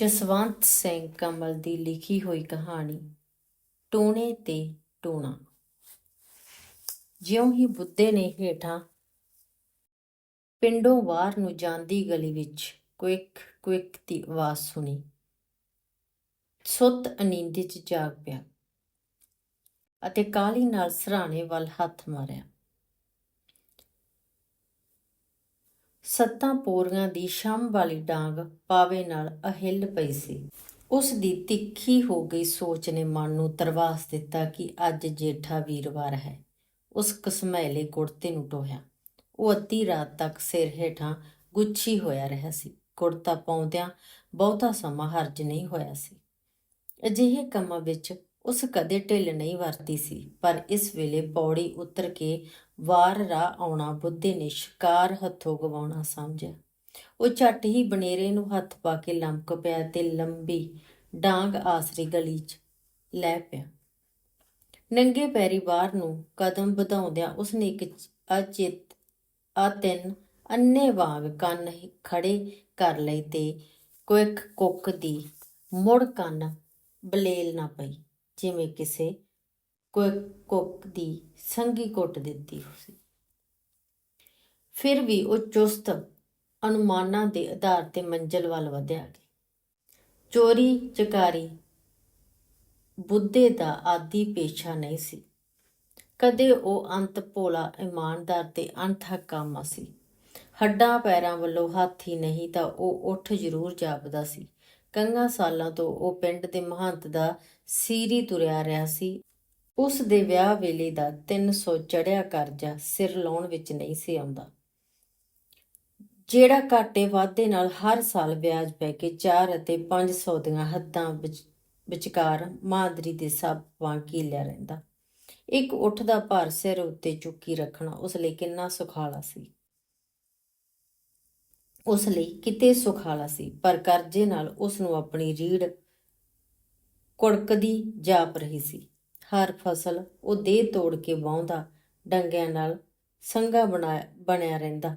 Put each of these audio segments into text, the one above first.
ਜਸਵੰਤ ਸਿੰਘ ਕਮਲ ਦੀ ਲਿਖੀ ਹੋਈ ਕਹਾਣੀ, ਟੂਣੇ ਤੇ ਟੂਣਾ। ਜਿਉਂ ਹੀ ਬੁੱਧੇ ਨੇ ਹੇਠਾਂ ਪਿੰਡੋਂ ਬਾਹਰ ਨੂੰ ਜਾਂਦੀ ਗਲੀ ਵਿੱਚ ਕੁਇਕ ਕੁਇਕ ਦੀ ਆਵਾਜ਼ ਸੁਣੀ। ਸੁੱਤ ਅਨੀਂਦ 'ਚ ਜਾਗ ਪਿਆ ਅਤੇ ਕਾਲੀ ਨਾਲ ਸਰਾਣੇ ਵੱਲ ਹੱਥ ਮਾਰਿਆ। ਸੱਤਾਂ ਪੋਰੀਆਂ ਦੀ ਸ਼ਮ ਵਾਲੀ ਡਾਂਗ ਪਾਵੇ ਨਾਲ ਅਹਿਲ ਪਈ ਸੀ। ਉਸ ਦੀ ਤਿੱਖੀ ਹੋ ਗਈ ਸੋਚ ਨੇ ਮਨ ਨੂੰ ਤਰਵਾਸ ਦਿੱਤਾ ਕਿ ਅੱਜ ਜੇਠਾ ਵੀਰਵਾਰ ਹੈ। ਉਸ ਕਸਮੈਲੇ ਕੁੜਤੇ ਨੂੰ ਟੋਹਿਆ। ਉਹ ਅੱਧੀ ਰਾਤ ਤੱਕ ਸਿਰ ਹੇਠਾਂ ਗੁੱਛੀ ਹੋਇਆ ਰਿਹਾ ਸੀ। ਕੁੜਤਾ ਪਾਉਂਦਿਆਂ ਬਹੁਤਾ ਸਮਾਂ ਹਰਜ ਨਹੀਂ ਹੋਇਆ ਸੀ। ਅਜਿਹੇ ਕੰਮਾਂ ਵਿੱਚ ਉਸ ਕਦੇ ਢਿੱਲ ਨਹੀਂ ਵਰਤੀ ਸੀ, ਪਰ ਇਸ ਵੇਲੇ ਪੌੜੀ ਉਤਰ ਕੇ ਵਾਰ ਰਾਹ ਆਉਣਾ ਬੁੱਧੇ ਨੇ ਸ਼ਿਕਾਰ ਹੱਥੋਂ ਗਵਾਉਣਾ ਸਮਝਿਆ ਉਹ ਝੱਟ ਹੀ ਬਨੇਰੇ ਨੂੰ ਹੱਥ ਪਾ ਕੇ ਲੰਮਕ ਪਿਆ ਤੇ ਲੰਬੀ ਡਾਂਗ ਆਸਰੀ ਗਲੀ 'ਚ ਲੈ ਪਿਆ। ਨੰਗੇ ਪੈਰੀ ਬਾਹਰ ਨੂੰ ਕਦਮ ਵਧਾਉਂਦਿਆਂ ਉਸਨੇ ਇੱਕ ਅਚਿਤ ਆ ਤਿੰਨ ਅੰਨੇ ਵਾਂਗ ਕੰਨ ਖੜੇ ਕਰ ਲਏ ਤੇ ਕੁਇਕ ਕੁੱਕ ਦੀ ਮੁੜ ਕੰਨ ਬਲੇਲ ਨਾ ਪਈ। ਜਿਵੇਂ ਕਿਸੇ ਕੁੱਕ ਦੀ ਸੰਗੀ ਕੁੱਟ ਦਿੱਤੀ ਸੀ ਫਿਰ ਵੀ ਉਹ ਚੁਸਤ ਅਨੁਮਾਨਾਂ ਦੇ ਆਧਾਰ ਤੇ ਮੰਜ਼ਲ ਵੱਲ ਵਧਿਆ ਗਿਆ। ਚੋਰੀ ਚਕਾਰੀ ਬੁੱਧੇ ਦਾ ਆਦੀ ਪੇਸ਼ਾ ਨਹੀਂ ਸੀ। ਕਦੇ ਉਹ ਅੰਤ ਭੋਲਾ ਇਮਾਨਦਾਰ ਤੇ ਅਣਥੱਕ ਕੰਮ ਸੀ। ਹੱਡਾਂ ਪੈਰਾਂ ਵੱਲੋਂ ਹਾਥੀ ਨਹੀਂ ਤਾਂ ਉਹ ਉੱਠ ਜ਼ਰੂਰ ਜਾਪਦਾ ਸੀ। ਕੰਗਾ ਸਾਲਾਂ ਤੋਂ ਉਹ ਪਿੰਡ ਦੇ ਮਹੰਤ ਦਾ ਸੀਰੀ ਤੁਰਿਆ ਰਿਹਾ ਸੀ। ਉਸ ਦੇ ਵਿਆਹ ਵੇਲੇ ਦਾ 300 ਚੜਿਆ ਕਰਜ਼ਾ ਸਿਰ ਲਾਉਣ ਵਿੱਚ ਨਹੀਂ ਸੀ ਆਉਂਦਾ। ਜਿਹੜਾ ਘਾਟੇ ਵਾਧੇ ਨਾਲ ਹਰ ਸਾਲ ਵਿਆਜ ਪੈ ਕੇ 4 ਅਤੇ 500 ਦੀਆਂ ਹੱਦਾਂ ਵਿੱਚ ਵਿਚਕਾਰ ਮਾਦਰੀ ਦੇ ਸਭ ਵਾਂਗ ਕੀਲਿਆ ਰਹਿੰਦਾ। ਇੱਕ ਉੱਠ ਦਾ ਭਾਰ ਸਿਰ ਉੱਤੇ ਚੁੱਕੀ ਰੱਖਣਾ ਉਸ ਲਈ ਕਿੰਨਾ ਸੁਖਾਲਾ ਸੀ। ਉਸ ਲਈ ਕਿਤੇ ਸੁਖਾਲਾ ਸੀ, ਪਰ ਕਰਜ਼ੇ ਨਾਲ ਉਸ ਨੂੰ ਆਪਣੀ ਰੀੜ ਕੁੜਕਦੀ ਜਾਪ ਰਹੀ ਸੀ। ਹਰ ਫਸਲ ਉਹ ਦੇ ਤੋੜ ਕੇ ਵਾਉਂਦਾ ਡੰਗਿਆਂ ਨਾਲ ਸੰਗਾ ਬਣਾ, ਬਣਿਆ ਰਹਿੰਦਾ।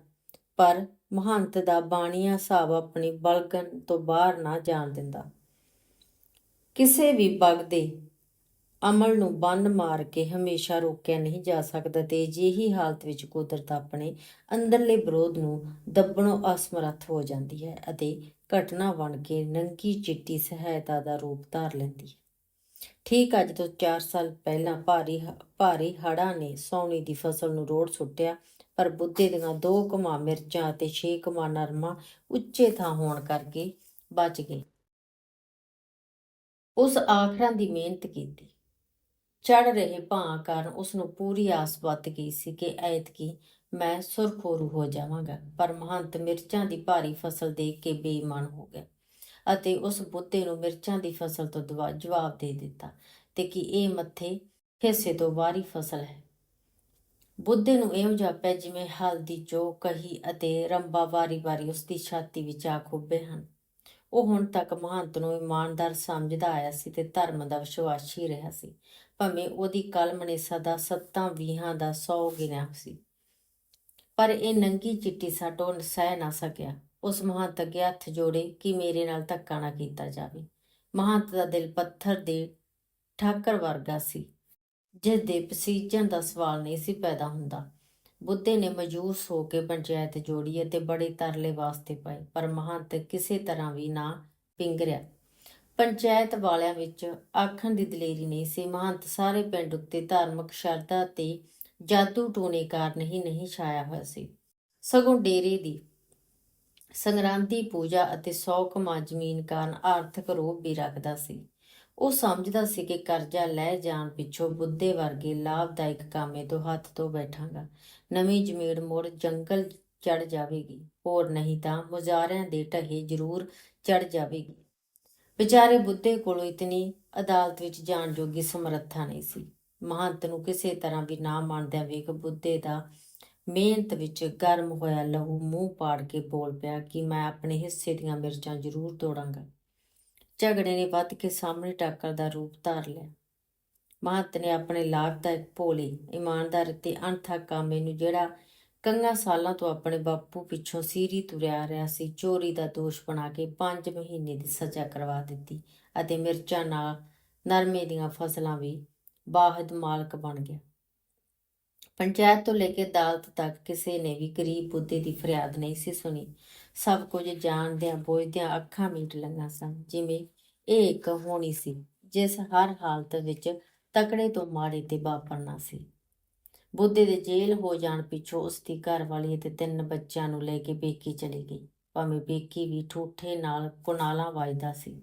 ਪਰ ਮਹੰਤ ਦਾ ਬਾਣੀਆ ਹਿਸਾਬ ਆਪਣੀ ਬਲਗਨ ਤੋਂ ਬਾਹਰ ਨਾ ਜਾਣ ਦਿੰਦਾ। ਕਿਸੇ ਵੀ ਬਗ ਦੇ ਅਮਲ ਨੂੰ ਬੰਨ ਮਾਰ ਕੇ ਹਮੇਸ਼ਾ ਰੋਕਿਆ ਨਹੀਂ ਜਾ ਸਕਦਾ ਤੇ ਅਜਿਹੀ ਹਾਲਤ ਵਿੱਚ ਕੁਦਰਤ ਆਪਣੇ ਅੰਦਰਲੇ ਵਿਰੋਧ ਨੂੰ ਦੱਬਣੋਂ ਅਸਮਰੱਥ ਹੋ ਜਾਂਦੀ ਹੈ ਅਤੇ ਘਟਨਾ ਬਣ ਕੇ ਨੰਗੀ ਚਿੱਟੀ ਸਹਾਇਤਾ ਦਾ ਰੂਪ ਧਾਰ ਲੈਂਦੀ ਹੈ। ਠੀਕ ਅੱਜ ਤੋਂ 4 ਸਾਲ ਪਹਿਲਾਂ ਭਾਰੀ ਹ- ਭਾਰੀ ਹੜ੍ਹਾਂ ਨੇ ਸੌਣੀ ਦੀ ਫਸਲ ਨੂੰ ਰੋੜ ਸੁੱਟਿਆ, ਪਰ ਬੁੱਧੇ ਦੀਆਂ ਦੋ ਕਮਾ ਮਿਰਚਾਂ ਅਤੇ ਛੇ ਕਮਾ ਨਰਮਾ ਉੱਚੇ ਥਾਂ ਹੋਣ ਕਰਕੇ ਬਚ ਗਏ ਉਸ ਆਖਰਾਂ ਦੀ ਮਿਹਨਤ ਕੀਤੀ। ਚੜ ਰਹੇ ਭਾਂ ਕਾਰਨ ਉਸ ਨੂੰ ਪੂਰੀ ਆਸ ਵੱਤ ਗਈ ਸੀ ਕਿ ਐਤਕੀ ਮੈਂ ਸੁਰਖੋਰੂ ਹੋ ਜਾਵਾਂਗਾ। ਪਰ ਮਹੰਤ ਮਿਰਚਾਂ ਦੀ ਭਾਰੀ ਫਸਲ ਦੇਖ ਕੇ ਬੇਈਮਾਨ ਹੋ ਗਿਆ ਅਤੇ ਉਸ ਬੁੱਧੇ ਨੂੰ ਮਿਰਚਾਂ ਦੀ ਫਸਲ ਤੋਂ ਦਵਾ- ਜਵਾਬ ਦੇ ਦਿੱਤਾ ਤੇ ਕਿ ਇਹ ਮੱਥੇ ਹਿੱਸੇ ਤੋਂ ਵਾਰੀ ਫਸਲ ਹੈ। ਬੁੱਧੇ ਨੂੰ ਇਉਂ ਜਾਪਿਆ ਜਿਵੇਂ ਹਲਦੀ ਚੋ ਕਹੀ ਅਤੇ ਰੰਬਾ ਵਾਰੀ-ਵਾਰੀ ਉਸ ਦੀ ਛਾਤੀ ਵਿੱਚ ਆ ਖੁੱਬੇ ਹਨ। ਉਹ ਹੁਣ ਤੱਕ ਮਹੰਤ ਨੂੰ ਇਮਾਨਦਾਰ ਸਮਝਦਾ ਆਇਆ ਸੀ ਤੇ ਧਰਮ ਦਾ ਵਿਸ਼ਵਾਸੀ ਰਿਹਾ ਸੀ। ਭਾਵੇਂ ਉਹਦੀ ਕਲਮ ਨੇ ਸਦਾ ਸੱਤਾਂ ਵੀਹਾਂ ਦਾ ਸੌ ਗਿਣਿਆ ਸੀ, ਪਰ ਇਹ ਨੰਗੀ ਚਿੱਟੀ ਸਾਡੋ ਸਹਿ ਨਾ ਸਕਿਆ। ਉਸ ਮਹੰਤ ਅੱਗੇ ਹੱਥ ਜੋੜੇ ਕਿ ਮੇਰੇ ਨਾਲ ਧੱਕਾ ਨਾ ਕੀਤਾ ਜਾਵੇ। ਮਹੰਤ ਦਾ ਦਿਲ ਪੱਥਰ ਦੇ ਠਾਕਰ ਵਰਗਾ ਸੀ ਜਿਸ ਦੇ ਪਸੀਜਣ ਦਾ ਸਵਾਲ ਨਹੀਂ ਸੀ ਪੈਦਾ ਹੁੰਦਾ। ਬੁੱਧੇ ਨੇ ਮਜੂਸ ਹੋ ਕੇ ਪੰਚਾਇਤ ਜੋੜੀ ਅਤੇ ਬੜੇ ਤਰਲੇ ਵਾਸਤੇ ਪਾਏ, ਪਰ ਮਹੰਤ ਕਿਸੇ ਤਰ੍ਹਾਂ ਵੀ ਨਾ ਪਿੰਗਰਿਆ ਪੰਚਾਇਤ ਵਾਲਿਆਂ ਵਿੱਚ ਆਖਣ ਦੀ ਦਲੇਰੀ ਨਹੀਂ ਸੀ। ਮਹੰਤ ਸਾਰੇ ਪਿੰਡ ਉੱਤੇ ਧਾਰਮਿਕ ਸ਼ਰਧਾ ਤੇ ਜਾਦੂ ਟੂਣੇ ਕਾਰਨ ਹੀ ਨਹੀਂ ਛਾਇਆ ਹੋਇਆ ਸੀ। ਸਗੋਂ ਡੇਰੇ ਦੀ ਸੰਗਰਾਂਦੀ ਪੂਜਾ ਅਤੇ ਸੌ ਕਮਾ ਜ਼ਮੀਨ ਕਾਰਨ ਆਰਥਿਕ ਰੋਹ ਵੀ ਰੱਖਦਾ ਸੀ। ਉਹ ਸਮਝਦਾ ਸੀ ਕਿ ਕਰਜ਼ਾ ਲੈ ਜਾਣ ਪਿੱਛੋਂ ਬੁੱਧੇ ਵਰਗੇ ਲਾਭਦਾਇਕ ਕਾਮੇ ਤੋਂ ਹੱਥ ਤੋਂ ਬੈਠਾਂਗਾ। ਨਵੀਂ ਜ਼ਮੀਨ ਮੁੜ ਜੰਗਲ ਚੜ ਜਾਵੇਗੀ। ਹੋਰ ਨਹੀਂ ਤਾਂ ਮੁਜ਼ਾਰਿਆਂ ਦੇ ਢਹੇ ਜ਼ਰੂਰ ਚੜ ਜਾਵੇਗੀ। ਵਿਚਾਰੇ ਬੁੱਧੇ ਕੋਲੋਂ ਇਤਨੀ ਅਦਾਲਤ ਵਿੱਚ ਜਾਣ ਜੋਗੀ ਸਮਰੱਥਾ ਨਹੀਂ ਸੀ। ਮਹੰਤ ਨੂੰ ਕਿਸੇ ਤਰ੍ਹਾਂ ਵੀ ਨਾ ਮੰਨਦਿਆਂ ਵੇਖ ਬੁੱਧੇ ਦਾ ਮਿਹਨਤ ਵਿੱਚ ਗਰਮ ਹੋਇਆ ਲਹੂ ਮੂੰਹ ਪਾੜ ਕੇ ਬੋਲ ਪਿਆ ਕਿ ਮੈਂ ਆਪਣੇ ਹਿੱਸੇ ਦੀਆਂ ਮਿਰਚਾਂ ਜ਼ਰੂਰ ਤੋੜਾਂਗਾ। ਝਗੜੇ ਨੇ ਵੱਧ ਕੇ ਸਾਹਮਣੇ ਟੱਕਰ ਦਾ ਰੂਪ ਧਾਰ ਲਿਆ। ਮਹੰਤ ਨੇ ਆਪਣੇ ਲਾਭਦਾਇਕ ਭੋਲੇ ਇਮਾਨਦਾਰ ਤੇ ਅਣਥੱਕ ਕਾਮੇ ਨੂੰ ਜਿਹੜਾ ਕੰਗਾ ਸਾਲਾਂ ਤੋਂ ਆਪਣੇ ਬਾਪੂ ਪਿੱਛੋਂ ਸੀਰੀ ਤੁਰਿਆ ਰਿਹਾ ਸੀ, ਚੋਰੀ ਦਾ ਦੋਸ਼ ਬਣਾ ਕੇ 5 ਮਹੀਨੇ ਦੀ ਸਜ਼ਾ ਕਰਵਾ ਦਿੱਤੀ ਅਤੇ ਮਿਰਚਾਂ ਨਾਲ ਨਰਮੇ ਦੀਆਂ ਫਸਲਾਂ ਵੀ ਬਾਹਦ ਮਾਲਕ ਬਣ ਗਿਆ। ਪੰਚਾਇਤ ਤੋਂ ਲੈ ਕੇ ਅਦਾਲਤ ਤੱਕ ਕਿਸੇ ਨੇ ਵੀ ਗਰੀਬ ਬੁੱਧੇ ਦੀ ਫਰਿਆਦ ਨਹੀਂ ਸੀ ਸੁਣੀ। ਸਭ ਕੁਝ ਜਾਣਦਿਆਂ ਬੋਝਦਿਆਂ ਅੱਖਾਂ ਮੀਟ ਲਈਆਂ ਸਨ, ਜਿਵੇਂ ਇਹ ਇੱਕ ਹੋਣੀ ਸੀ, ਜਿਸ ਹਰ ਹਾਲਤ ਵਿੱਚ ਤਕੜੇ ਤੋਂ ਮਾੜੇ ਤੇ ਵਾਪਰਨਾ ਸੀ। ਬੁੱਧੇ ਦੇ ਜੇਲ੍ਹ ਹੋ ਜਾਣ ਪਿੱਛੋਂ ਉਸ ਦੀ ਘਰਵਾਲੀ ਅਤੇ ਤਿੰਨ ਬੱਚਿਆਂ ਨੂੰ ਲੈ ਕੇ ਬੇਕੀ ਚਲੀ ਗਈ। ਭਾਵੇਂ ਬੇਕੀ ਵੀ ਠੂਠੇ ਨਾਲ ਕੁਨਾਲਾਂ ਵਜਦਾ ਸੀ,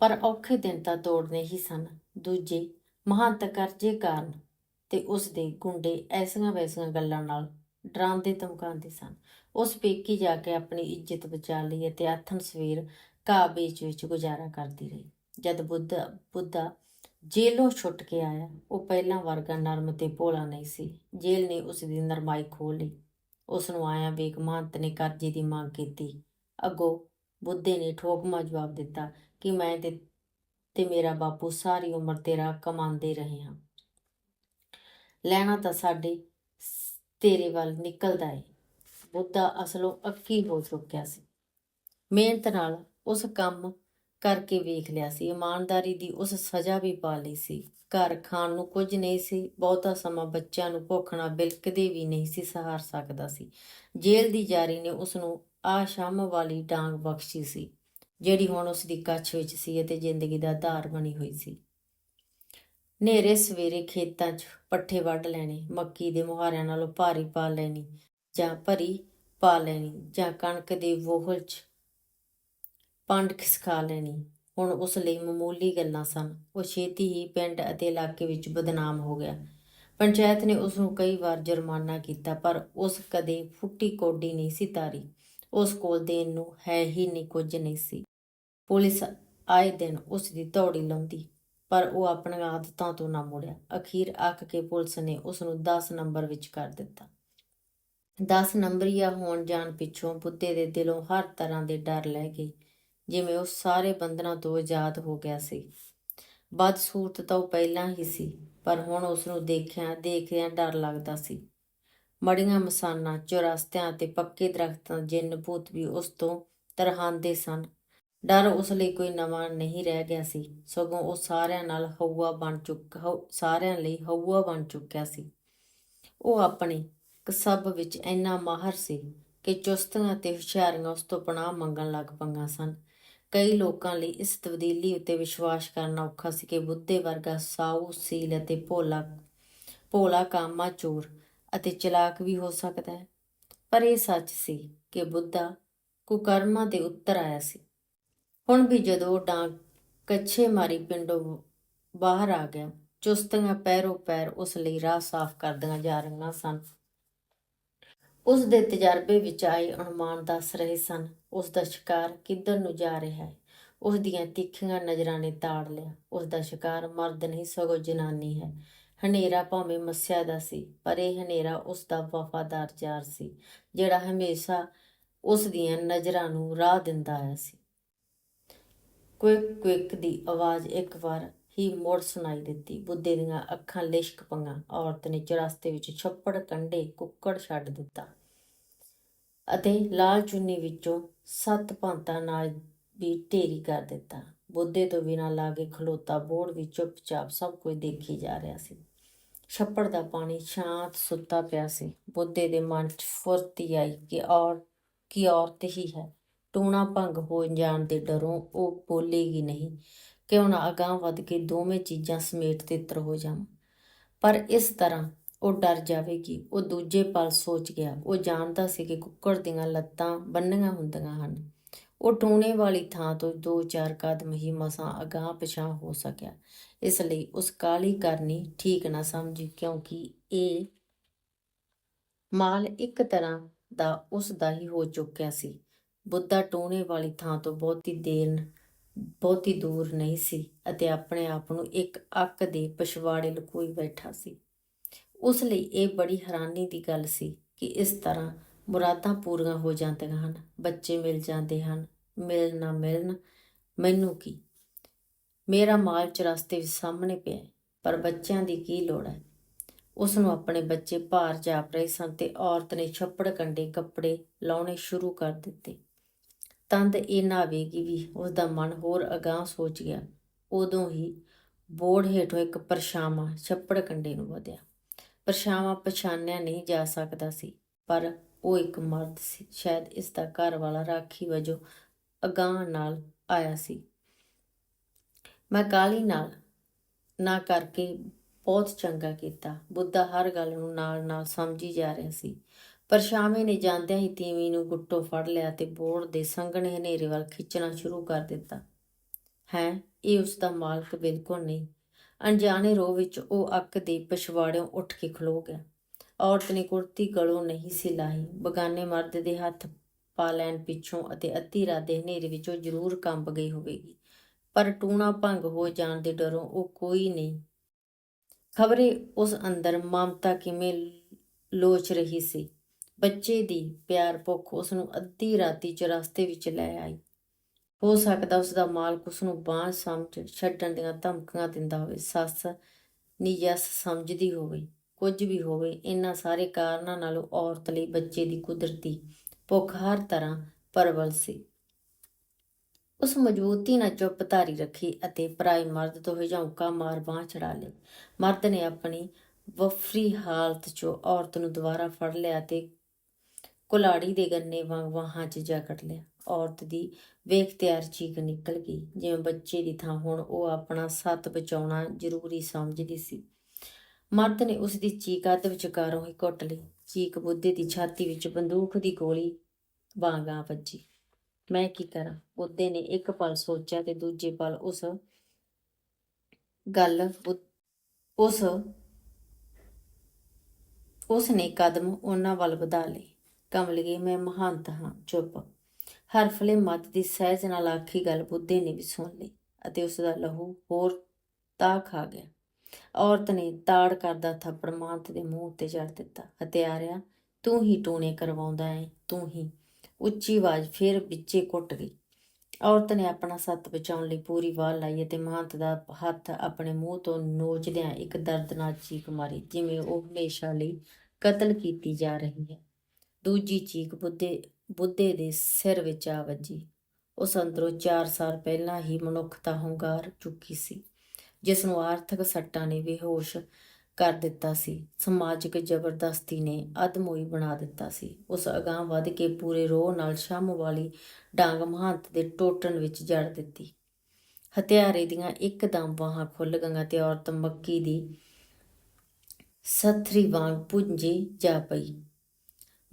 ਪਰ ਔਖੇ ਦਿਨ ਤਾਂ ਤੋੜਨੇ ਹੀ ਸਨ। ਦੂਜੇ ਮਹੰਤ ਕਰਜ਼ੇ ਕਾਰਨ ਤੇ ਉਸ ਦੇ ਗੁੰਡੇ ਐਸੀਆਂ ਵੈਸੀਆਂ ਗੱਲਾਂ ਨਾਲ ਡਰਾਉਂਦੇ ਧਮਕਾਉਂਦੇ ਸਨ। ਉਸ ਪੇਕੀ ਜਾ ਕੇ ਆਪਣੀ ਇੱਜ਼ਤ ਬਚਾ ਲਈ ਅਤੇ ਆਥਣ ਸਵੇਰ ਘਾਹ ਵੇਚ ਵਿੱਚ ਗੁਜ਼ਾਰਾ ਕਰਦੀ ਰਹੀ। ਜਦ ਬੁੱਧ, ਬੁੱਧਾ ਜੇਲੋਂ ਛੁੱਟ ਕੇ ਆਇਆ, ਉਹ ਪਹਿਲਾਂ ਵਰਗਾ ਨਰਮ ਤੇ ਭੋਲਾ ਨਹੀਂ ਸੀ। ਜੇਲ੍ਹ ਨੇ ਉਸ ਦੀ ਨਰਮਾਈ ਖੋਹ ਲਈ। ਉਸ ਨੂੰ ਆਇਆ ਵੇਖ ਮਹੰਤ ਨੇ ਕਰਜ਼ੇ ਦੀ ਮੰਗ ਕੀਤੀ। ਅੱਗੋਂ ਬੁੱਧੇ ਨੇ ਠੋਕਮਾ ਜਵਾਬ ਦਿੱਤਾ ਕਿ ਮੈਂ ਤੇ ਤੇ ਮੇਰਾ ਬਾਪੂ ਸਾਰੀ ਉਮਰ ਤੇਰਾ ਕਮਾਉਂਦੇ ਰਹੇ ਹਾਂ। ਲੈਣਾ ਤਾਂ ਸਾਡੇ ਤੇਰੇ ਵੱਲ ਨਿਕਲਦਾ ਏ। ਬੁੱਧਾ ਅਸਲੋਂ ਅੱਕੀ ਹੋ ਚੁੱਕਿਆ ਸੀ। ਮਿਹਨਤ ਨਾਲ ਉਸ ਕੰਮ ਕਰਕੇ ਵੇਖ ਲਿਆ ਸੀ। ਇਮਾਨਦਾਰੀ ਦੀ ਉਸ ਸਜ਼ਾ ਵੀ ਪਾ ਲਈ ਸੀ। ਘਰ ਖਾਣ ਨੂੰ ਕੁਝ ਨਹੀਂ ਸੀ। ਬਹੁਤਾ ਸਮਾਂ ਬੱਚਿਆਂ ਨੂੰ ਭੁੱਖਣਾ ਨਾਲ ਬਿਲਕਦੇ ਵੀ ਨਹੀਂ ਸੀ, ਸਹਾਰ ਸਕਦਾ ਸੀ। ਜੇਲ੍ਹ ਦੀ ਜਾਰੀ ਨੇ ਉਸ ਨੂੰ ਸ਼ਾਮ ਵਾਲੀ ਡਾਂਗ ਬਖਸ਼ੀ ਸੀ, ਜਿਹੜੀ ਹੁਣ ਉਸ ਦੀ ਕੱਛ ਵਿੱਚ ਸੀ ਅਤੇ ਜ਼ਿੰਦਗੀ ਦਾ ਆਧਾਰ ਬਣੀ ਹੋਈ ਸੀ। ਨੇਰੇ ਸਵੇਰੇ ਖੇਤਾਂ 'ਚ ਪੱਠੇ ਵੱਢ ਲੈਣੇ, ਮੱਕੀ ਦੇ ਮੁਹਾਰਿਆਂ ਨਾਲੋਂ ਭਾਰੀ ਪਾ ਲੈਣੀ ਜਾਂ ਭਰੀ ਪਾ ਲੈਣੀ ਜਾਂ ਕਣਕ ਦੇ ਵੋਹਲ 'ਚ ਪੰਡ ਖਿਸਕਾ ਲੈਣੀ। ਹੁਣ ਉਸ ਲਈ ਮਾਮੂਲੀ ਗੱਲਾਂ ਸਨ। ਉਹ ਛੇਤੀ ਹੀ ਪਿੰਡ ਅਤੇ ਇਲਾਕੇ ਵਿੱਚ ਬਦਨਾਮ ਹੋ ਗਿਆ। ਪੰਚਾਇਤ ਨੇ ਉਸ ਨੂੰ ਕਈ ਵਾਰ ਜੁਰਮਾਨਾ ਕੀਤਾ, ਪਰ ਉਸ ਕਦੇ ਫੁੱਟੀ ਕੋਡੀ ਨਹੀਂ ਸੀ ਤਾਰੀ। ਉਸ ਕੋਲ ਦੇਣ ਨੂੰ ਹੈ ਹੀ ਨਹੀਂ ਕੁਝ ਨਹੀਂ ਸੀ। ਪੁਲਿਸ ਆਏ ਦਿਨ ਉਸ ਦੀ ਦੌੜੀ ਲਾਉਂਦੀ। ਪਰ ਉਹ ਆਪਣੀਆਂ ਆਦਤਾਂ ਤੋਂ ਨਾ ਮੁੜਿਆ। ਅਖੀਰ ਅੱਕ ਕੇ ਪੁਲਿਸ ਨੇ ਉਸ ਨੂੰ 10 ਨੰਬਰ ਵਿੱਚ ਕਰ ਦਿੱਤਾ। 10 ਨੰਬਰੀਆ ਹੋਣ ਜਾਣ ਪਿੱਛੋਂ ਬੁੱਧੇ ਦੇ ਦਿਲੋਂ ਹਰ ਤਰ੍ਹਾਂ ਦੇ ਡਰ ਲੈ ਗਏ ਜਿਵੇਂ ਉਹ ਸਾਰੇ ਬੰਧਨਾਂ ਤੋਂ ਆਜ਼ਾਦ ਹੋ ਗਿਆ ਸੀ। ਬਦਸੂਰਤ ਤਾਂ ਉਹ ਪਹਿਲਾਂ ਹੀ ਸੀ, ਪਰ ਹੁਣ ਉਸ ਨੂੰ ਦੇਖਿਆ, ਦੇਖਦਿਆਂ ਡਰ ਲੱਗਦਾ ਸੀ। ਮੜੀਆਂ ਮਸਾਨਾਂ, ਚੁਰਸਤਿਆਂ ਤੇ ਪੱਕੇ ਦਰਖਤਾਂ ਜਿੰਨ ਭੂਤ ਵੀ ਉਸ ਤੋਂ ਤਰਹਾਂਦੇ ਸਨ ਡਰ ਉਸ ਲਈ ਕੋਈ ਨਵਾਂ ਨਹੀਂ ਰਹਿ ਗਿਆ ਸੀ। ਸਗੋਂ ਉਹ ਸਾਰਿਆਂ ਨਾਲ ਹਊਆ ਬਣ ਚੁੱਕਾ, ਹਊ- ਸਾਰਿਆਂ ਲਈ ਹਊਆ ਬਣ ਚੁੱਕਿਆ ਸੀ। ਉਹ ਆਪਣੇ ਕਸਬ ਵਿੱਚ ਇੰਨਾ ਮਾਹਰ ਸੀ ਕਿ ਚੁਸਤੀਆਂ ਤੇ ਹੁਸ਼ਿਆਰੀਆਂ ਉਸ ਤੋਂ ਪਨਾਹ ਮੰਗਣ ਲੱਗ ਪਈਆਂ ਸਨ। ਕਈ ਲੋਕਾਂ ਲਈ ਇਸ ਤਬਦੀਲੀ ਉੱਤੇ ਵਿਸ਼ਵਾਸ ਕਰਨਾ ਔਖਾ ਸੀ ਕਿ ਬੁੱਧੇ ਵਰਗਾ ਸਾਊ, ਸੀਲ ਅਤੇ ਭੋਲਾ ਭੋਲਾ ਕਾਮਾ ਚੋਰ ਅਤੇ ਚਲਾਕ ਵੀ ਹੋ ਸਕਦਾ ਹੈ। ਪਰ ਇਹ ਸੱਚ ਸੀ ਕਿ ਬੁੱਧਾ ਕੁਕਰਮਾਂ ਦੇ ਉੱਤਰ ਆਇਆ ਸੀ। ਹੁਣ ਵੀ ਜਦੋਂ ਡਾਂਗ ਕੱਛੇ ਮਾਰੀ ਪਿੰਡੋਂ ਬਾਹਰ ਆ ਗਿਆ, ਚੁਸਤੀਆਂ ਪੈਰੋ ਪੈਰ ਉਸ ਲਈ ਰਾਹ ਸਾਫ਼ ਕਰਦੀਆਂ ਜਾ ਰਹੀਆਂ ਸਨ। ਉਸ ਦੇ ਤਜਰਬੇ ਵਿੱਚ ਆਏ ਅਨੁਮਾਨ ਦੱਸ ਰਹੇ ਸਨ, ਉਸ ਦਾ ਸ਼ਿਕਾਰ ਕਿੱਧਰ ਨੂੰ ਜਾ ਰਿਹਾ ਹੈ? ਉਸ ਦੀਆਂ ਤਿੱਖੀਆਂ ਨਜ਼ਰਾਂ ਨੇ ਤਾੜ ਲਿਆ। ਉਸ ਦਾ ਸ਼ਿਕਾਰ ਮਰਦ ਨਹੀਂ, ਸਗੋਂ ਜਨਾਨੀ ਹੈ। ਹਨੇਰਾ ਭਾਵੇਂ ਮੱਸਿਆ ਦਾ ਸੀ, ਪਰ ਇਹ ਹਨੇਰਾ ਉਸ ਦਾ ਵਫਾਦਾਰ ਯਾਰ ਸੀ, ਜਿਹੜਾ ਹਮੇਸ਼ਾ ਉਸ ਦੀਆਂ ਨਜ਼ਰਾਂ ਨੂੰ ਰਾਹ ਦਿੰਦਾ ਆਇਆ ਸੀ। ਕੁਇਕ ਕੁਇਕ ਦੀ ਆਵਾਜ਼ ਇੱਕ ਵਾਰ ਹੀ ਮੁੜ ਸੁਣਾਈ ਦਿੱਤੀ। ਬੁੱਧੇ ਦੀਆਂ ਅੱਖਾਂ ਲਿਸ਼ਕ ਪਈਆਂ। ਔਰਤ ਨੇ ਚੁਰਸਤੇ ਵਿੱਚ ਛੱਪੜ ਕੰਡੇ ਕੁੱਕੜ ਛੱਡ ਦਿੱਤਾ ਅਤੇ ਲਾਲ ਚੁੰਨੀ ਵਿੱਚੋਂ ਸੱਤ ਭਾਂਤਾਂ ਨਾਲ ਵੀ ਢੇਰੀ ਕਰ ਦਿੱਤਾ। ਬੁੱਧੇ ਤੋਂ ਬਿਨਾਂ ਲਾਗੇ ਖਲੋਤਾ ਬੋੜ ਵੀ ਚੁੱਪਚਾਪ ਸਭ ਕੁਝ ਦੇਖੀ ਜਾ ਰਿਹਾ ਸੀ। ਛੱਪੜ ਦਾ ਪਾਣੀ ਸ਼ਾਂਤ ਸੁੱਤਾ ਪਿਆ ਸੀ। ਬੁੱਧੇ ਦੇ ਮਨ 'ਚ ਫੁਰਤੀ ਆਈ ਕਿ ਔਰ, ਕੀ ਔਰਤ ਹੀ ਹੈ। ਟੂਣਾ ਭੰਗ ਹੋ ਜਾਣ ਦੇ ਡਰੋਂ, ਉਹ ਬੋਲੇਗੀ ਨਹੀਂ। ਕਿਉਂ ਨਾ ਅਗਾਂਹ ਵੱਧ ਕੇ ਦੋਵੇਂ ਚੀਜ਼ਾਂ ਸਮੇਟ ਤਿੱਤਰ ਹੋ ਜਾਵਾਂ ਪਰ ਇਸ ਤਰ੍ਹਾਂ ਉਹ ਡਰ ਜਾਵੇਗੀ। ਉਹ ਦੂਜੇ ਪਲ ਸੋਚ ਗਿਆ। ਉਹ ਜਾਣਦਾ ਸੀ ਕਿ ਕੁੱਕੜ ਦੀਆਂ ਲੱਤਾਂ ਬੰਨੀਆਂ ਹੁੰਦੀਆਂ ਹਨ। ਉਹ ਟੂਣੇ ਵਾਲੀ ਥਾਂ ਤੋਂ ਦੋ ਚਾਰ ਕਦਮ ਹੀ ਮਸਾਂ ਅਗਾਂਹ ਪਿਛਾਂ ਹੋ ਸਕਿਆ। ਇਸ ਲਈ ਉਸ ਕਾਲੀ ਕਰਨੀ ਠੀਕ ਨਾ ਸਮਝੀ, ਕਿਉਂਕਿ ਇਹ ਮਾਲ ਇੱਕ ਤਰ੍ਹਾਂ ਦਾ ਉਸ ਦਾ ਹੀ ਹੋ ਚੁੱਕਿਆ ਸੀ। ਬੁੱਧਾ ਟੂਣੇ ਵਾਲੀ ਥਾਂ ਤੋਂ ਬਹੁਤੀ ਦੇਰ ਬਹੁਤੀ ਦੂਰ ਨਹੀਂ ਸੀ ਅਤੇ ਆਪਣੇ ਆਪ ਨੂੰ ਇੱਕ ਅੱਕ ਦੇ ਪਛਵਾੜੇ ਲਕੋਈ ਬੈਠਾ ਸੀ। ਉਸ ਲਈ ਇਹ ਬੜੀ ਹੈਰਾਨੀ ਦੀ ਗੱਲ ਸੀ ਕਿ ਇਸ ਤਰ੍ਹਾਂ ਮੁਰਾਦਾਂ ਪੂਰੀਆਂ ਹੋ ਜਾਂਦੀਆਂ ਹਨ, ਬੱਚੇ ਮਿਲ ਜਾਂਦੇ ਹਨ ਮਿਲ ਨਾ ਮਿਲਣ, ਮੈਨੂੰ ਕੀ? ਮੇਰਾ ਮਾਲ ਚਰਸਤੇ ਵਿੱਚ ਸਾਹਮਣੇ ਪਿਆ ਪਰ ਬੱਚਿਆਂ ਦੀ ਕੀ ਲੋੜ ਹੈ? ਉਸ ਨੂੰ ਆਪਣੇ ਬੱਚੇ ਭਾਰ ਜਾਪ ਰਹੇ ਸਨ ਤੇ ਔਰਤ ਨੇ ਛੱਪੜ ਕੰਡੇ ਕੱਪੜੇ ਲਾਉਣੇ ਸ਼ੁਰੂ ਕਰ ਦਿੱਤੇ। ਤੰਦ ਇਹ ਵੇਗੀ ਵੀ ਉਸ ਦਾ ਮਨ ਹੋਰ ਅਗਾਂਹ ਸੋਚ ਗਿਆ। ਉਦੋਂ ਹੀ ਬੋੜ ਹੇਠੋਂ ਇੱਕ ਪਰਛਾਵਾਂ ਛੱਪੜ ਕੰਡੇ ਨੂੰ ਵਧਿਆ। ਪਰਛਾਵਾਂ ਪਛਾਣਿਆ ਨਹੀਂ ਜਾ ਸਕਦਾ ਸੀ, ਪਰ ਉਹ ਇੱਕ ਮਰਦ ਸੀ। ਸ਼ਾਇਦ ਇਸ ਦਾ ਘਰ ਵਾਲਾ ਰਾਖੀ ਵਜੋਂ ਅਗਾਂਹ ਨਾਲ ਆਇਆ ਸੀ। ਮੈਂ ਕਾਲੀ ਨਾਲ ਨਾ ਕਰਕੇ ਬਹੁਤ ਚੰਗਾ ਕੀਤਾ। ਬੁੱਧਾ ਹਰ ਗੱਲ ਨੂੰ ਨਾਲ ਨਾਲ ਸਮਝੀ ਜਾ ਰਿਹਾ ਸੀ। ਪਰ ਸ਼ਾਮੇ ਨੇ ਜਾਂਦਿਆਂ ਹੀ ਤੀਵੀਂ ਨੂੰ ਗੁੱਟੋ ਫੜ ਲਿਆ ਤੇ ਬੋੜ ਦੇ ਸੰਘਣੇ ਹਨੇਰੇ ਵੱਲ ਖਿੱਚਣਾ ਸ਼ੁਰੂ ਕਰ ਦਿੱਤਾ। ਹੈ, ਇਹ ਉਸ ਦਾ ਮਾਲਕ ਬਿਲਕੁਲ ਨਹੀਂ। ਅਣਜਾਣੇ ਰੋਹ ਵਿੱਚ ਉਹ ਅੱਕ ਦੇ ਪਿਛਵਾੜਿਓਂ ਉੱਠ ਕੇ ਖਲੋ ਗਿਆ। ਔਰਤ ਨੇ ਕੁੜਤੀ ਗਲੋਂ ਨਹੀਂ ਸੀ ਲਾਹੀ। ਬਗਾਨੇ ਮਰਦ ਦੇ ਹੱਥ ਪਾ ਲੈਣ ਪਿੱਛੋਂ ਅਤੇ ਅੱਧੀ ਰਾਤ ਦੇ ਹਨੇਰੇ ਵਿੱਚੋਂ ਜ਼ਰੂਰ ਕੰਬ ਗਈ ਹੋਵੇਗੀ। ਪਰ ਟੂਣਾ ਭੰਗ ਹੋ ਜਾਣ ਦੇ ਡਰੋਂ ਉਹ ਕੋਈ ਨਹੀਂ। ਖਬਰੇ ਉਸ ਅੰਦਰ ਮਮਤਾ ਕਿਵੇਂ ਲੋਚ ਰਹੀ ਸੀ। ਬੱਚੇ ਦੀ ਪਿਆਰ ਭੁੱਖ ਉਸ ਨੂੰ ਅੱਧੀ ਰਾਤੀ ਚ ਰਸਤੇ ਵਿੱਚ ਲੈ ਆਈ। ਹੋ ਸਕਦਾ ਉਸ ਦਾ ਮਾਲਕ ਉਸ ਨੂੰ ਬਾਂਝ ਸਮਝ ਛੱਡਣ ਦੀਆਂ ਧਮਕੀਆਂ ਦਿੰਦਾ ਹੋਵੇ। ਸੱਸ ਨਿਯਸ ਸਮਝਦੀ ਹੋਵੇ, ਕੁਝ ਵੀ ਹੋਵੇ, ਇਹਨਾਂ ਸਾਰੇ ਕਾਰਨਾਂ ਨਾਲ ਔਰਤ ਲਈ ਬੱਚੇ ਦੀ ਕੁਦਰਤੀ ਭੁੱਖ ਹਰ ਤਰ੍ਹਾਂ ਪਰਵਲ ਸੀ। ਉਸ ਮਜ਼ਬੂਤੀ ਨਾਲ ਚੁੱਪ ਧਾਰੀ ਰੱਖੀ ਅਤੇ ਪਰਾਈ ਮਰਦ ਤੋਂ ਹਿਜੌਂਕਾ ਮਾਰ ਬਾਂਹ ਛੜਾ ਲਈ ਮਰਦ ਨੇ ਆਪਣੀ ਵਫਰੀ ਹਾਲਤ 'ਚੋਂ ਔਰਤ ਨੂੰ ਦੁਬਾਰਾ ਫੜ ਲਿਆ ਤੇ ਕੁਲਾੜੀ ਦੇ ਗੰਨੇ ਵਾਂਗ ਵਾਹਾਂ 'ਚ ਜਕੜ ਲਿਆ। ਔਰਤ ਦੀ ਵੇਖ ਤਿਆਰ ਚੀਕ ਨਿਕਲ ਗਈ। ਜਿਵੇਂ ਬੱਚੇ ਦੀ ਥਾਂ ਹੁਣ ਉਹ ਆਪਣਾ ਸੱਤ ਬਚਾਉਣਾ ਜ਼ਰੂਰੀ ਸਮਝਦੀ ਸੀ। ਮਰਦ ਨੇ ਉਸ ਦੀ ਚੀਕ ਅੱਧ ਵਿਚਕਾਰੋਂ ਹੀ ਘੁੱਟ ਲਈ। ਚੀਕ ਬੁੱਧੇ ਦੀ ਛਾਤੀ ਵਿੱਚ ਬੰਦੂਕ ਦੀ ਗੋਲੀ ਵਾਂਗਾ ਵੱਜੀ। ਮੈਂ ਕੀ ਕਰਾਂ? ਬੁੱਧੇ ਨੇ ਇੱਕ ਪਲ ਸੋਚਿਆ ਤੇ ਦੂਜੇ ਪਲ ਉਸ ਗੱਲ ਬੁ- ਉਸ ਉਸ ਨੇ ਕਦਮ ਉਹਨਾਂ ਵੱਲ ਵਧਾ ਲਏ। ਕਮਲਗੇ ਮੈਂ ਮਹੰਤ ਹਾਂ, ਚੁੱਪ। ਹਰਫਲੇ ਮਤ ਦੀ ਸਹਿਜ ਨਾਲ ਆਖੀ ਗੱਲ ਬੁੱਧੇ ਨੇ ਵੀ ਸੁਣ ਲਈ ਅਤੇ ਉਸ ਦਾ ਲਹੂ ਹੋਰ ਤਾਂ ਖਾ ਗਿਆ। ਔਰਤ ਨੇ ਤਾੜ ਕਰਦਾ ਥੱਪੜ ਮਹੰਤ ਦੇ ਮੂੰਹ ਉੱਤੇ ਜੜ ਦਿੱਤਾ, ਹਤਿਆਰਿਆ, ਤੂੰ ਹੀ ਟੂਣੇ ਕਰਵਾਉਂਦਾ ਹੈ ਤੂੰ ਹੀ। ਉੱਚੀ ਆਵਾਜ਼ ਫਿਰ ਵਿੱਚੇ ਕੁੱਟ ਗਈ। ਔਰਤ ਨੇ ਆਪਣਾ ਸੱਤ ਬਚਾਉਣ ਲਈ ਪੂਰੀ ਵਾਹ ਲਾਈ ਅਤੇ ਮਹੰਤ ਦਾ ਹੱਥ ਆਪਣੇ ਮੂੰਹ ਤੋਂ ਨੋਚਦਿਆਂ ਇੱਕ ਦਰਦਨਾਕ ਚੀਕ ਮਾਰੀ, ਜਿਵੇਂ ਉਹ ਹਮੇਸ਼ਾ ਲਈ ਕਤਲ ਕੀਤੀ ਜਾ ਰਹੀ ਹੈ। ਦੂਜੀ ਚੀਕ ਬੁੱਧੇ ਬੁੱਧੇ ਦੇ ਸਿਰ ਵਿੱਚ ਆ ਵੱਜੀ। ਉਸ ਅੰਦਰੋਂ 4 ਸਾਲ ਪਹਿਲਾਂ ਹੀ ਮਨੁੱਖਤਾ ਹੰਕਾਰ ਚੁੱਕੀ ਸੀ ਜਿਸ ਨੂੰ ਆਰਥਿਕ ਸੱਟਾਂ ਨੇ ਬੇਹੋਸ਼ ਕਰ ਦਿੱਤਾ ਸੀ। ਸਮਾਜਿਕ ਜ਼ਬਰਦਸਤੀ ਨੇ ਅਧਮੋਈ ਬਣਾ ਦਿੱਤਾ ਸੀ। ਉਸ ਅਗਾਂਹ ਵੱਧ ਕੇ ਪੂਰੇ ਰੋਹ ਨਾਲ ਸ਼ਮ ਵਾਲੀ ਡਾਂਗ ਮਹੰਤ ਦੇ ਟੋਟਣ ਵਿੱਚ ਜੜ ਦਿੱਤੀ। ਹਥਿਆਰੇ ਦੀਆਂ ਇੱਕਦਮ ਬਾਹਾਂ ਖੁੱਲ ਗਈਆਂ ਤੇ ਔਰਤ ਮੱਕੀ ਦੀ ਸਥਰੀ ਵਾਂਗ ਪੁੰਜੀ ਜਾ ਪਈ।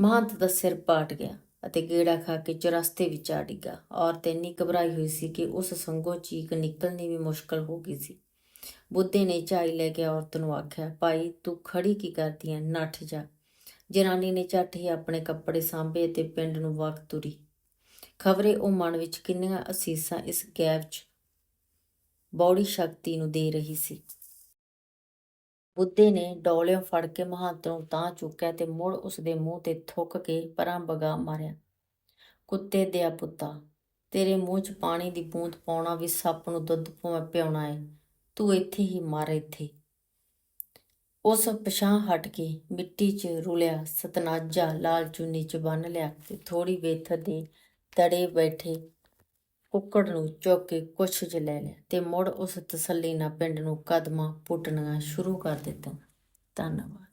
ਮਹੰਤ ਦਾ ਸਿਰ ਪਾਟ ਗਿਆ ਅਤੇ ਗੇੜਾ ਖਾ ਕੇ ਚਰਸਤੇ ਵਿੱਚ ਆ ਡਿੱਗਾ। ਔਰਤ ਇੰਨੀ ਘਬਰਾਈ ਹੋਈ ਸੀ ਕਿ ਉਸ ਸੰਗੋ ਚੀਕ ਨਿਕਲਣੀ ਵੀ ਮੁਸ਼ਕਲ ਹੋ ਗਈ ਸੀ। ਬੁੱਧੇ ਨੇ ਝਾਈ ਲੈ ਕੇ ਔਰਤ ਨੂੰ ਆਖਿਆ, ਭਾਈ, ਤੂੰ ਖੜੀ ਕੀ ਕਰਦੀ ਐ? ਨੱਠ ਜਾ। ਜਨਾਨੀ ਨੇ ਝੱਟ ਹੀ ਆਪਣੇ ਕੱਪੜੇ ਸਾਂਭੇ ਤੇ ਪਿੰਡ ਨੂੰ ਵਕਤ ਤੁਰੀ। ਖਬਰੇ ਉਹ ਮਨ ਵਿੱਚ ਕਿੰਨੀਆਂ ਅਸੀਸਾਂ ਇਸ ਗੈਪ 'ਚ ਬੌੜੀ ਸ਼ਕਤੀ ਨੂੰ ਦੇ ਰਹੀ ਸੀ। ਬੁੱਧੇ ਨੇ ਡੋਲਿਓਂ ਫੜ ਕੇ ਮਹੰਤ ਨੂੰ ਤਾਂ ਚੁੱਕਿਆ ਤੇ ਮੁੜ ਉਸ ਦੇ ਮੂੰਹ ਤੇ ਥੁੱਕ ਕੇ ਪਰਾਂ ਬਗਾ ਮਾਰਿਆ। ਕੁੱਤੇ ਦਿਆ ਪੁੱਤਾ, ਤੇਰੇ ਮੂੰਹ 'ਚ ਪਾਣੀ ਦੀ ਬੂੰਦ ਪਾਉਣਾ ਵੀ ਸੱਪ ਨੂੰ ਦੁੱਧ ਪਵਾ ਪਿਆਉਣਾ ਏ, ਤੂੰ ਇੱਥੇ ਹੀ ਮਰ ਇੱਥੇ। ਉਸ ਪਛਾਂ ਹਟ ਕੇ ਮਿੱਟੀ 'ਚ ਰੁਲਿਆ ਸਤਨਾਜਾ ਲਾਲ ਚੁੰਨੀ 'ਚ ਬੰਨ ਲਿਆ ਤੇ ਥੋੜੀ ਵੇਥ ਦੇ ਤੜੇ ਬੈਠੇ ਕੁੱਕੜ ਨੂੰ ਚੁੱਕ ਕੇ ਕੁਛ 'ਚ ਲੈ ਲਿਆ ਤੇ ਮੁੜ ਉਸ ਤਸੱਲੀ ਨਾਲ ਪਿੰਡ ਨੂੰ ਕਦਮਾਂ ਪੁੱਟਣੀਆਂ ਸ਼ੁਰੂ ਕਰ ਦਿੱਤਾ ਧੰਨਵਾਦ।